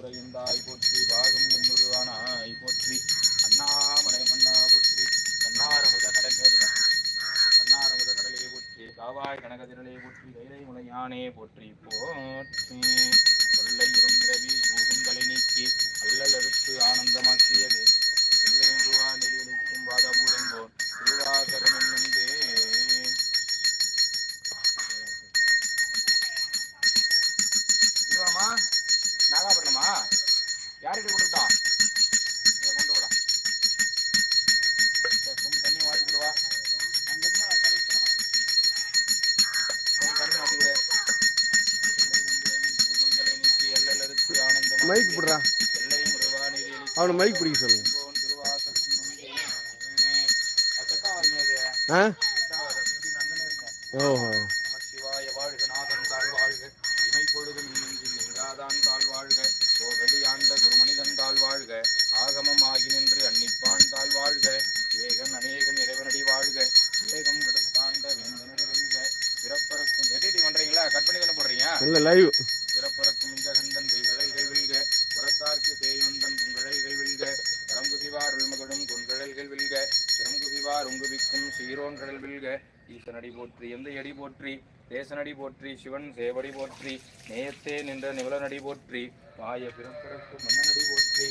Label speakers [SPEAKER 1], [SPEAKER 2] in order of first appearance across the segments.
[SPEAKER 1] துறையுந்தாய் போற்றி வாகம் என்னுருவானாய் போற்றி. அண்ணாமலை மன்னா போற்றி கண்ணாரமுத கடல் கண்ணாரமுத கடலே போற்றி காவாய் கனகதிரலே போற்றி கைலை முளையானே போற்றி போற்றி. கொள்ளை இரும்பிரவி சூதுந்தலை நீக்கி கொடுத்தான் இதை கொண்டு விடா கொஞ்சம் தண்ணி வாங்கி கொடுவா அந்த தண்ணி வாங்கி விடு
[SPEAKER 2] மைக் போடுறா அவனை மைக் பிடிக்க சொல்லுங்க ஓஹோ
[SPEAKER 1] வாழ்க. ஆகமம் ஆகி நின்று அன்னிப்பான் தாழ் வாழ்க. ஏகன் அநேகன் இறைவனடி வாழ்க. ஏகம் கெடுத்தாண்ட வேந்தனடி வெல்க. பிறப்பறக்கும் எடிட்டி பண்றீங்களா? கட் பண்ணி தானே போடுறீங்க?
[SPEAKER 2] இல்லை லைவ்
[SPEAKER 1] பிறப்பறக்கும் இந்த கந்தன் பெய்கடல்கள் வில்க. புறத்தார்க்கு பேயொந்தன் குங்கழல்கள் வில்க. பரங்குவிவார் உள்மகடும் குங்கழல்கள் வில்க. சிறங்குவிவார் உங்குவிக்கும் சீரோன் கடல் வில்க. ஈசனடி போற்றி எந்த அடி போற்றி தேசனடி போற்றி சிவன் சேவடி போற்றி நேயத்தே நின்ற நிவலனடி போற்றி வாய பிறப்பிறக்கு மன்னனடி போற்றி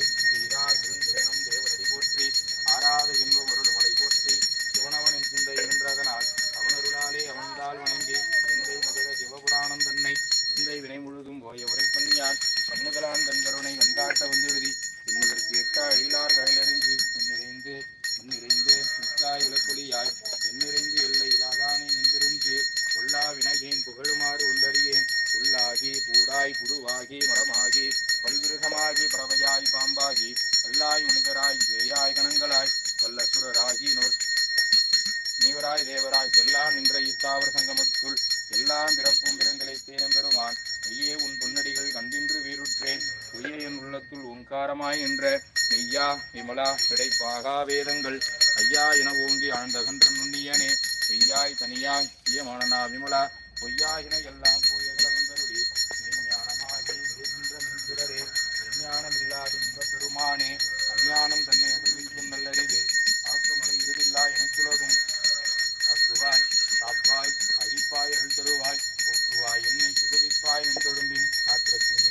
[SPEAKER 1] முக்காய் விளக்கொலியாய் எண்ணிறைந்து எல்லை இலாதானே நின்றிருந்து கொல்லா வினகேன் புகழுமாறு ஒன்றறியேன் உள்ளாகி பூடாய் புழுவாகி மரமாகி. பல்விருகமாகி பறவையாய் பாம்பாகி. கல்லாய் முனிதராய் வேயாய் கணங்களாய். வல்ல சுரராகி நோர் நீவராய் தேவராய். செல்லாம் நின்ற இத்தாவர சங்கமத்துள் எல்லாம் பிறப்பும் பிறந்தலை தேனம் பெறுவான் ஐயே உன் பொன்னடிகள் கண்டின்று வீருற்றேன். உய்யே என் உள்ளத்துள் ஓங்காரமாய் நின்ற நெய்யா விமலா கிடைப்பாகா வேதங்கள். ஐயா என ஓங்கி ஆழ்ந்தகன்ற நுண்ணியனே பெய்யாய் தனியாய் இயமானனா விமலா பொய்யாயின எல்லாம் போயகல வந்தருடி மெய்ஞானமாகி மிகுகின்ற மின்பிறரே விஞ்ஞானம் இல்லாத இந்த பெருமானே அஞ்ஞானம் தன்னை அறிவிக்கும் நல்லறிவே ஆக்குமலை இருதில்லா எனக்குலகும். அசுவாய் காப்பாய் அழிப்பாய் அழுத்தருவாய் போக்குவாய் என்னை புகுவிப்பாய் நின்றொழும்பின் தொடும்பின்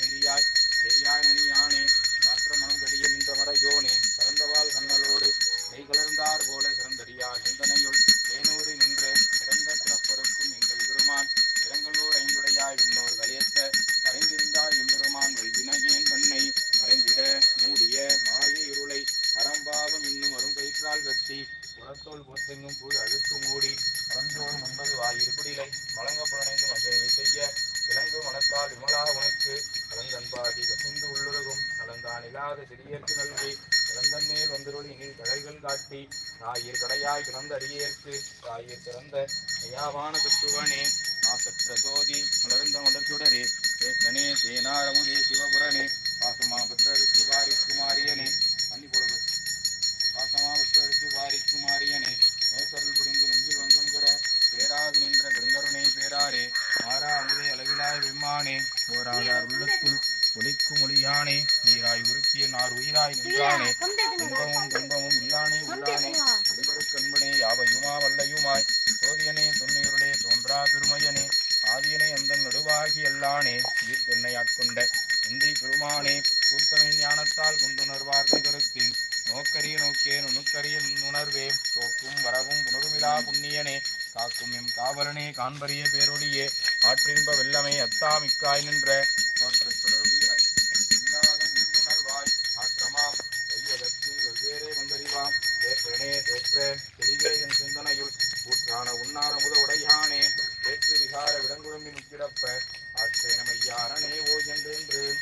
[SPEAKER 1] கண்ணலோடு கலர்ந்தார் போல சிறந்தடியார் சிந்தனையுள் தேனூரி நின்று சிறந்த பிறப்பருக்கும் எங்கள் பெருமான். இரங்கலூர் ஐந்துடையாய் விண்ணோர் கலியத்த மறைந்திருந்தாய் எம்பெருமான். வல்வினகேன் தன்னை மறைந்திட மூடிய மாய இருளை அறம்பாவம் இன்னும் வரும் கயிற்றால் கட்டி புறத்தோல் புறத்தெங்கும் பூ அழுத்து மூடி மறந்தோடும் ஒன்பது வாயிறு குடிலை மலங்க புலனைந்து செய்ய விலங்கு மனத்தால் விமலா உனக்கு கலந்தன்பாதி கசிந்து உள்ளுலகும் கலந்தான் இல்லாத சிறியற்கு நல்கி இளந்தன் மேல் வந்தருளி நீர் கழைகள் காட்டி தாயிர் கடையாய் கிடந்த அடியேற்கு தாயிர் திறந்த ஐயாவான தத்துவனே நாசற்ற சோதி மலர்ந்த மலர்ச்சுடரே சேத்தனே தேனாரமுதே சிவபுரனே பாசமா பற்றருக்கு வாரிக்கு மாரியனே பண்ணி போடுவது பாசமா விட்டருக்கு வாரிக்கு மேசருள் புரிந்து நெஞ்சில் வந்தும் கிட பேராது நின்ற பெருங்கருணை பேராரே மாறா அமுதே அளவிலாய் வெம்மானே போராதார் உள்ளத்துள் ஒலிக்கும் ஒளியானே நீராய் உருக்கிய நார் உயிராய் நின்றானே இன்பமும் துன்பமும் இல்லானே உள்ளானே அன்பனே யாவையுமா வல்லையுமாய் சோதியனே தொன்னியுருளே தோன்றா பெருமையனே ஆதியனே அந்த நடுவாகி எல்லானே ஈர்த்தென்னை ஆட்கொண்ட இந்தை பெருமானே கூர்த்தமிழ் ஞானத்தால் கொண்டுணர்வார்கள் கருத்தின் நோக்கரிய நோக்கே நுணுக்கரிய நுணர்வே தோக்கும் வரவும் புனருமிலா புண்ணியனே காக்கும் எம் காவலனே காண்பறிய பேரொழியே. ஆற்றின்ப வெள்ளமே அத்தாமிக்காய் நின்ற. தோற்றத் ஆற்றமாம். செய்வதற்கு வெவ்வேறே வந்தறிவாம். தேற்றனே தேற்ற தெளிவே என் சிந்தனையுள். கூற்றான உன்னாரமுத உடையானே தேற்று விகார விடங்குழம்பின் நுக்கிடப்ப ஆற்றேனமையாரனே ஓ என்றென்று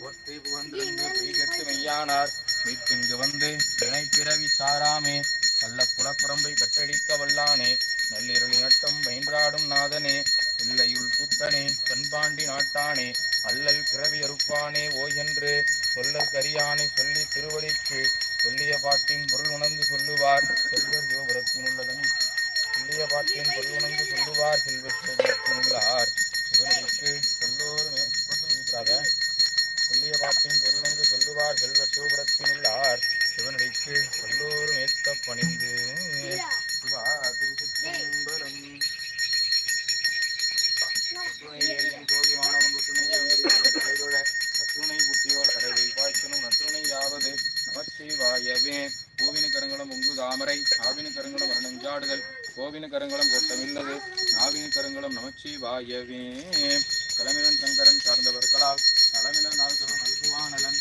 [SPEAKER 1] ஒற்றை புகழ்ந்திருந்து மெய்யானார். மீட்டிங்கு வந்து இணை பிறவி சாராமே. நல்ல குலப்புறம்பை கட்டடிக்க வல்லானே நள்ளிரளி நட்டம் பயின்றாடும் நாதனே இல்லையுள் புத்தனே கண்பாண்டி நாட்டானே அல்லல் பிறவி அறுப்பானே ஓ என்று கரியானை சொல்லி திருவடிக்கு சொல்லிய பாட்டின் பொருள் உணர்ந்து சொல்லுவார் செல்வர் சிவபுரத்தில் உள்ளதன். சொல்லிய பாட்டின் பொருள் உணர்ந்து சொல்லுவார் செல்வர் சிவபுரத்தில் உள்ளார். இவனுக்கு சொல்லோருமே மே- சொல்லியிருக்காங்க சொல்லிய செல்வத்தின் பொருளென்று சொல்லுவார் சிவபுரத்தில் உள்ளார். சிவனடிக்கு சொல்லோரும் ஏத்த பணிந்து சிவா திருச்சிற்றம்பலம் ஜோதிமானவன் கைதொழ கட்டுணை புத்தியோர் கடலில் பாய்ச்சனும் நற்றுணை யாவது நமச்சிவாயவே பூவினு கருங்கலம் உங்கு தாமரை ஆவினு கருங்கலம் அருணஞ்சாடுதல் கோவினு கருங்கலம் கோட்டமில்லது நாவினு கருங்கலம் நமச்சிவாயவே தலைமிலன் சங்கரன் சார்ந்தவர்களால் நலமிலன் நாள்களும் நல்குவானலன்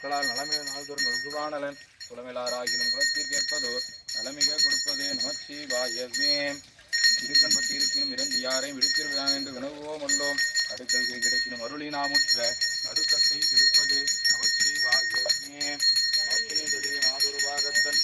[SPEAKER 1] கற்களால் நலமிழ நாள்தோறும் நல்குவானலன் குலமிலாராகிலும் குலத்திற்கேற்பதோர் நலமிக கொடுப்பது நமச்சி வாயவேம் திருக்கண்பட்டு இருப்பினும் இரண்டு யாரையும் விடுத்திருக்கிறான் என்று வினவுவோம் அல்லோம். அடுக்கல்கள் கிடைக்கினும் அருளினாமுற்ற நடுக்கத்தை திருப்பது நமச்சி வாயவேம் மாதொரு பாகத்தன்.